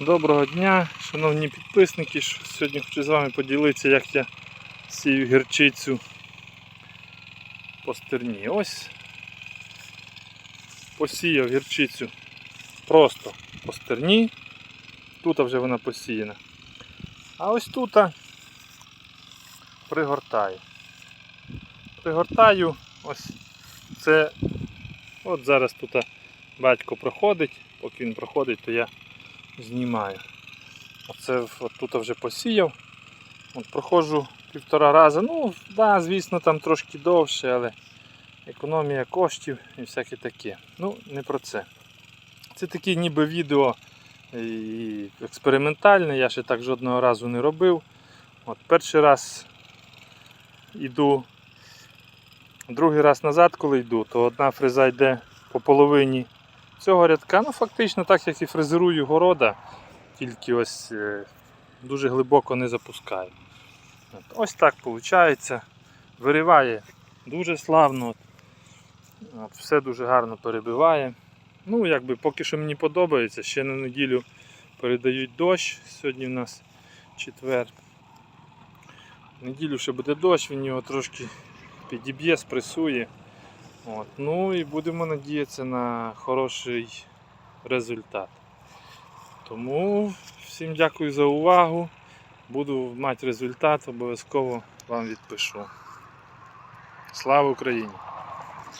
Доброго дня, шановні підписники. Сьогодні хочу з вами поділитися, як я сію гірчицю по стерні. Ось посіяв гірчицю просто по стерні. Тут вже вона посіяна. А ось тут пригортаю. Пригортаю ось це. От зараз тут батько проходить, поки він проходить, то я знімаю. Оце от тут вже посіяв. От Проходжу півтора рази. Ну, да, звісно, там трошки довше, але економія коштів і всяке таке. Ну, не про це. Це таке ніби відео і експериментальне, я ще так жодного разу не робив. От Перший раз йду, другий раз назад, коли йду, то одна фреза йде по половині цього рядка. Ну, фактично, так як і фрезерую города, тільки ось е, дуже глибоко не запускаю. От, ось так виходить. Вириває дуже славно. От, все дуже гарно перебиває. Ну, якби поки що мені подобається. Ще на неділю передають дощ. Сьогодні в нас четвер. В неділю ще буде дощ, він його трошки підіб'є, спресує. От. Ну і будемо надіятися на хороший результат. Тому всім дякую за увагу. Буду мати результат, обов'язково вам відпишу. Слава Україні!